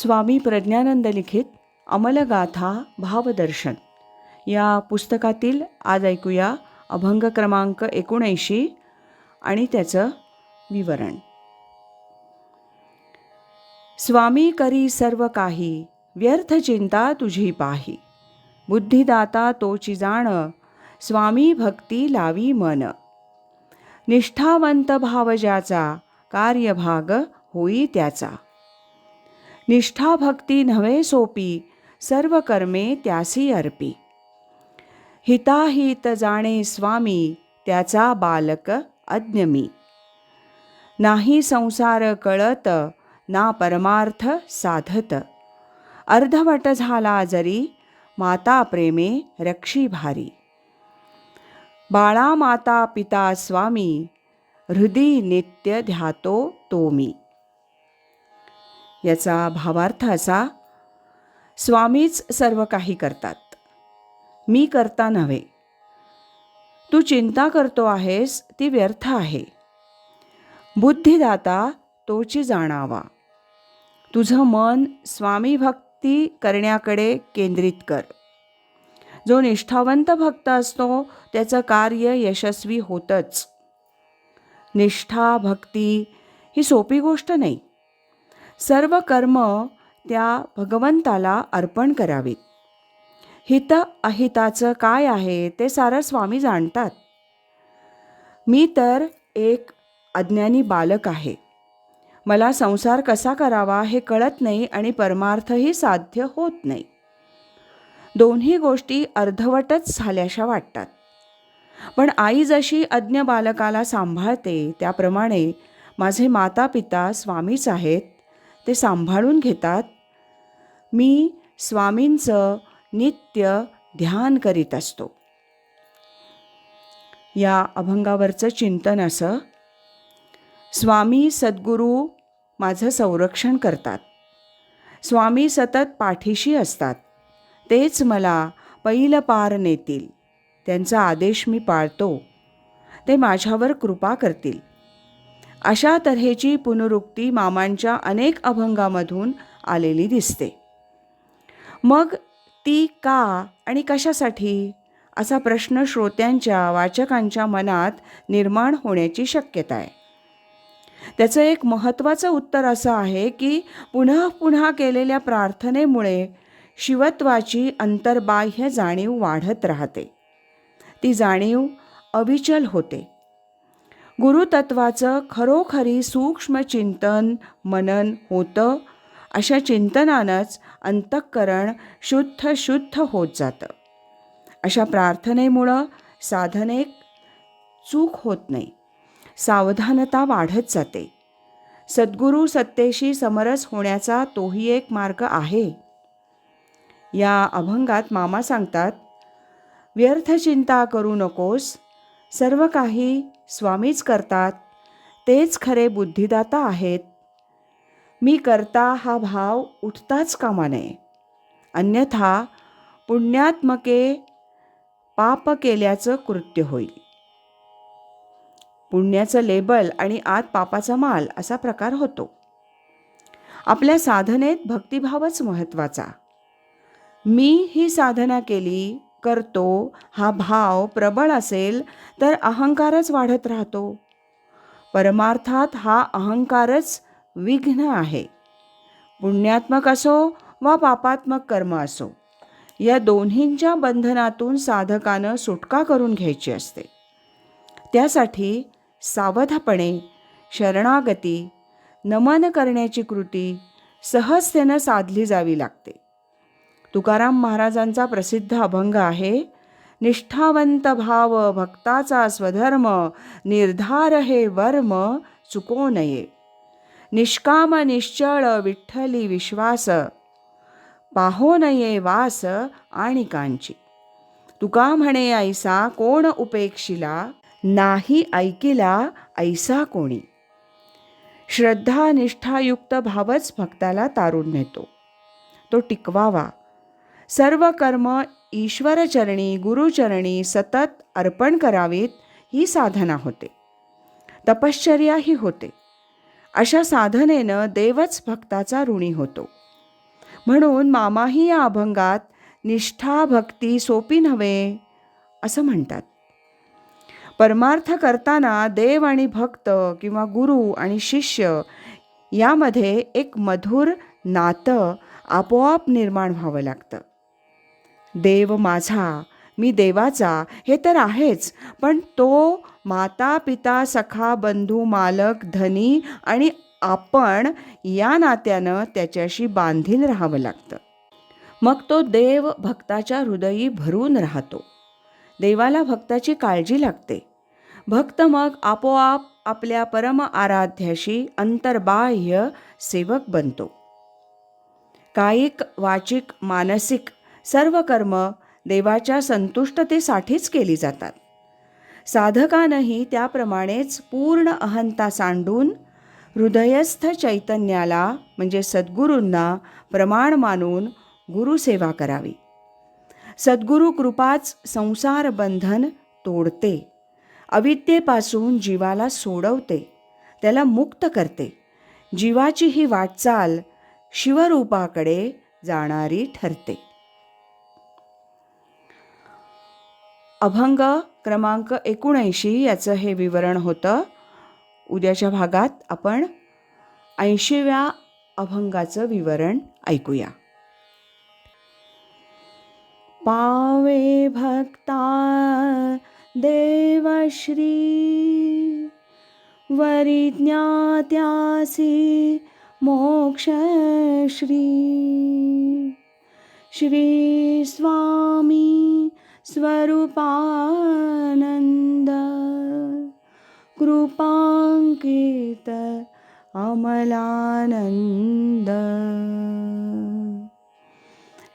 स्वामी प्रज्ञानंद लिखित अमलगाथा भावदर्शन. या पुस्तकातील आज ऐकूया अभंग क्रमांक एकोणऐंशी आणि त्याचं विवरण. स्वामी करी सर्व काही व्यर्थ चिंता तुझी पाही. बुद्धिदाता तोची जाण स्वामी भक्ती लावी मन. निष्ठावंत भाव ज्याचा कार्यभाग होई त्याचा. निष्ठा भक्ती नव्हे सोपी सर्व कर्मे त्यासी अर्पी. हिताहित जाणे स्वामी त्याचा बालक अज्ञमी. नाही संसार कळत ना परमार्थ साधत. अर्धवट झाला जरी माता प्रेमे रक्षी भारी. बाळा माता पिता स्वामी हृदय नित्य ध्यातो तो मी याचा भावार्थ असा स्वामीच सर्व काही करतात. मी करता नव्हे. तू चिंता करतो आहेस ती व्यर्थ आहे. बुद्धिदाता तोची जाणावा. तुझं मन स्वामी भक्ती करण्याकडे केंद्रित कर. जो निष्ठावंत भक्त असतो त्याचं कार्य यशस्वी होतंच. निष्ठा भक्ती ही सोपी गोष्ट नाही. सर्व कर्म त्या भगवंताला अर्पण करावीत. हित अहिताचं काय आहे ते सारं स्वामी जाणतात. मी तर एक अज्ञानी बालक आहे. मला संसार कसा करावा हे कळत नाही आणि परमार्थही साध्य होत नाही. दोन्ही गोष्टी अर्धवटच झाल्याशा वाटतात. पण आई जशी अज्ञ बालकाला सांभाळते त्याप्रमाणे माझे माता पिता स्वामीच आहेत. ते सांभाळून घेतात. मी स्वामींचं नित्य ध्यान करीत असतो. या अभंगावरचं चिंतन असं स्वामी सद्गुरू माझं संरक्षण करतात. स्वामी सतत पाठीशी असतात. तेच मला पैल पार नेतील. त्यांचा आदेश मी पाळतो. ते माझ्यावर कृपा करतील. अशा तऱ्हेची पुनरुक्ती मामांच्या अनेक अभंगामधून आलेली दिसते. मग ती का आणि कशासाठी? असा प्रश्न श्रोत्यांच्या वाचकांच्या मनात निर्माण होण्याची शक्यता आहे. त्याचं एक महत्त्वाचं उत्तर असं आहे की पुन्हा पुन्हा केलेल्या प्रार्थनेमुळे शिवत्वाची अंतर्बाह्य जाणीव वाढत राहते. ती जाणीव अविचल होते. गुरुतत्वाचं खरोखरी सूक्ष्म चिंतन मनन होतं. अशा चिंतनानंच अंतःकरण शुद्ध शुद्ध होत जातं. अशा प्रार्थनेमुळं साधनेक चूक होत नाही. सावधानता वाढत जाते. सद्गुरू सत्तेशी समरस होण्याचा तोही एक मार्ग आहे. या अभंगात मामा सांगतात व्यर्थ चिंता करू नकोस. सर्व काही स्वामीच करतात. तेच खरे बुद्धिदाता आहेत. मी करता हा भाव उठताच कामा नये अन्यथा पुण्यात्मके पाप केल्याचं कृत्य होईल. पुण्याचं लेबल आणि आत पापाचा माल असा प्रकार होतो. आपल्या साधनेत भक्तिभावच महत्त्वाचा. मी ही साधना केली करतो हा भाव प्रबळ असेल तर अहंकारच वाढत राहतो. परमार्थात हा अहंकारच विघ्न आहे. पुण्यात्मक असो वा पापात्मक कर्म असो या दोन्हींच्या बंधनातून साधकानं सुटका करून घ्यायची असते. त्यासाठी सावधपणे शरणागती नमन करण्याची कृती सहजतेनं साधली जावी लागते. तुकाराम महाराजांचा प्रसिद्ध अभंग आहे निष्ठावंत भाव भक्ताचा स्वधर्म निर्धार हे वर्म चुको नये. निष्काम निश्चळ विठ्ठली विश्वास पाहो नये वास आणि कांची. तुका म्हणे ऐसा कोण उपेक्षिला? नाही ऐकिला ऐसा कोणी. श्रद्धा निष्ठायुक्त भावच भक्ताला तारून नेतो तो टिकवावा. सर्व कर्म ईश्वरचरणी गुरुचरणी सतत अर्पण करावीत ही साधना होते. तपश्चर्याही होते. अशा साधनेनं देवच भक्ताचा ऋणी होतो. म्हणून मामाही या अभंगात निष्ठा भक्ती सोपी नव्हे असं म्हणतात. परमार्थ करताना देव आणि भक्त किंवा गुरु आणि शिष्य यामध्ये एक मधुर नातं आपोआप निर्माण व्हावं लागतं. देव माझा मी देवाचा हे तर आहेच पण तो माता पिता सखा बंधू मालक धनी आणि आपण या नात्यानं त्याच्याशी बांधील राहावं लागतं. मग तो देव भक्ताच्या हृदयी भरून राहतो. देवाला भक्ताची काळजी लागते. भक्त मग आपोआप आपल्या परम आराध्याशी अंतर्बाह्य सेवक बनतो. कायिक वाचिक मानसिक सर्व कर्म देवाच्या संतुष्टतेसाठीच केली जातात. साधकानंही त्याप्रमाणेच पूर्ण अहंता सांडून हृदयस्थ चैतन्याला म्हणजे सद्गुरूंना प्रमाण मानून गुरुसेवा करावी. सद्गुरु कृपाच संसार बंधन तोडते. अविद्येपासून जीवाला सोडवते. त्याला मुक्त करते. जीवाची ही वाटचाल शिवरूपाकडे जाणारी ठरते. अभंग क्रमांक एकोणऐंशी याचं हे विवरण होतं. उद्याच्या भागात आपण ऐंशीव्या अभंगाचं विवरण ऐकूया. पावे भक्ता देवश्री वरिज्ञात्यासी मोक्षश्री श्री स्वामी स्वरूपानन्द। कृपाङ्कित अमलानन्द।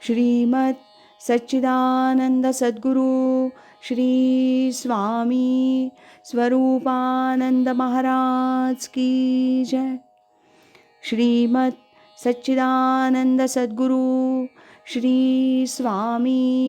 श्रीमत् सच्चिदानंद सद्गुरु श्री स्वामी स्वरूपानंद महाराज की जय। श्रीमत् सच्चिदानंद सद्गुरु श्री स्वामी